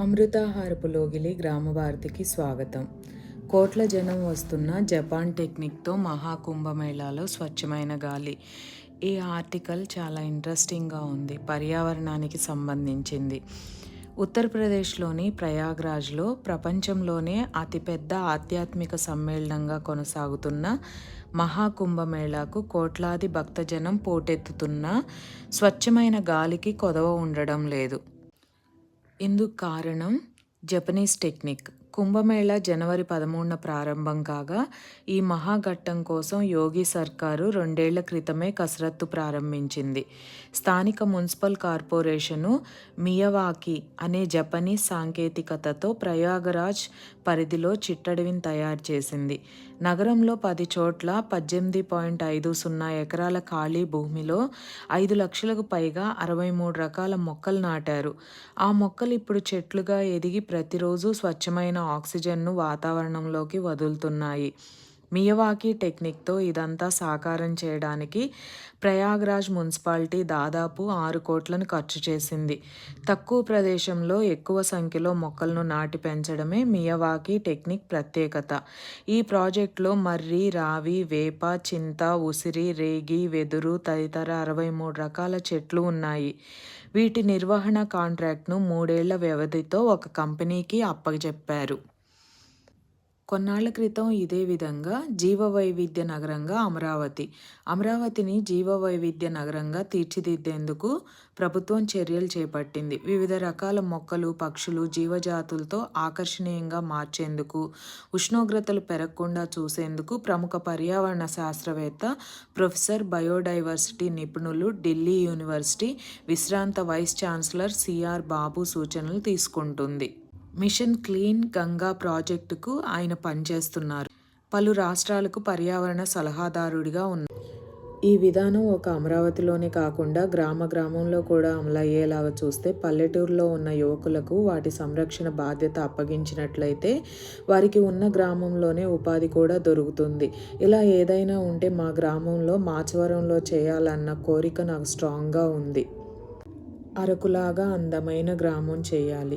అమృతాహారపు లోగిలి గ్రామభారతికి స్వాగతం. కోట్ల జనం వస్తున్న జపాన్ టెక్నిక్తో మహాకుంభమేళాలో స్వచ్ఛమైన గాలి. ఈ ఆర్టికల్ చాలా ఇంట్రెస్టింగ్గా ఉంది పర్యావరణానికి సంబంధించింది. ఉత్తరప్రదేశ్లోని ప్రయాగ్రాజ్లో ప్రపంచంలోనే అతిపెద్ద ఆధ్యాత్మిక సమ్మేళనంగా కొనసాగుతున్న మహాకుంభమేళాకు కోట్లాది భక్తజనం పోటెత్తుతున్న స్వచ్ఛమైన గాలికి కొదవ ఉండడం లేదు. ఇందుకు కారణం జపనీస్ టెక్నిక్. కుంభమేళా జనవరి పదమూడున ప్రారంభం కాగా ఈ మహాఘట్టం కోసం యోగి సర్కారు రెండేళ్ళ క్రితమే కసరత్తు ప్రారంభించింది. స్థానిక మున్సిపల్ కార్పొరేషను మియవాకి అనే జపనీస్ సాంకేతికతతో ప్రయాగరాజ్ పరిధిలో చిట్టడవిని తయారు చేసింది. నగరంలో పది చోట్ల పద్దెనిమిది పాయింట్ ఐదు సున్నా ఎకరాల ఖాళీ భూమిలో ఐదు లక్షలకు పైగా అరవై మూడు రకాల మొక్కలు నాటారు. ఆ మొక్కలు ఇప్పుడు చెట్లుగా ఎదిగి ప్రతిరోజు స్వచ్ఛమైన ఆక్సిజన్ను వాతావరణంలోకి వదులుతున్నాయి. మియవాకీ టెక్నిక్తో ఇదంతా సాకారం చేయడానికి ప్రయాగ్రాజ్ మున్సిపాలిటీ దాదాపు ఆరు కోట్లను ఖర్చు చేసింది. తక్కువ ప్రదేశంలో ఎక్కువ సంఖ్యలో మొక్కలను నాటి పెంచడమే మియవాకీ టెక్నిక్ ప్రత్యేకత. ఈ ప్రాజెక్టులో మర్రి రావి వేప చింత ఉసిరి రేగి వెదురు తదితర అరవై మూడు రకాల చెట్లు ఉన్నాయి. వీటి నిర్వహణ కాంట్రాక్ట్ను మూడేళ్ళ వ్యవధితో ఒక కంపెనీకి అప్పగజెప్పారు కొన్నాళ్ళ క్రితం ఇదే విధంగా జీవవైవిధ్య నగరంగా అమరావతి. అమరావతిని జీవవైవిధ్య నగరంగా తీర్చిదిద్దేందుకు ప్రభుత్వం చర్యలు చేపట్టింది. వివిధ రకాల మొక్కలు పక్షులు జీవజాతులతో ఆకర్షణీయంగా మార్చేందుకు ఉష్ణోగ్రతలు పెరగకుండా చూసేందుకు ప్రముఖ పర్యావరణ శాస్త్రవేత్త ప్రొఫెసర్ బయోడైవర్సిటీ నిపుణులు ఢిల్లీ యూనివర్సిటీ విశ్రాంత వైస్ ఛాన్సలర్ సిఆర్ బాబు సూచనలు తీసుకుంటుంది. మిషన్ క్లీన్ గంగా ప్రాజెక్టుకు ఆయన పనిచేస్తున్నారు. పలు రాష్ట్రాలకు పర్యావరణ సలహాదారుడిగా ఉన్నారు. ఈ విధానం ఒక అమరావతిలోనే కాకుండా గ్రామ గ్రామంలో కూడా అమలయ్యేలాగా చూస్తే పల్లెటూరులో ఉన్న యువకులకు వాటి సంరక్షణ బాధ్యత అప్పగించినట్లయితే వారికి ఉన్న గ్రామంలోనే ఉపాధి కూడా దొరుకుతుంది. ఇలా ఏదైనా ఉంటే మా గ్రామంలో మాచవరంలో చేయాలన్న కోరిక నాకు స్ట్రాంగ్గా ఉంది. అరకులాగా అందమైన గ్రామం చేయాలి.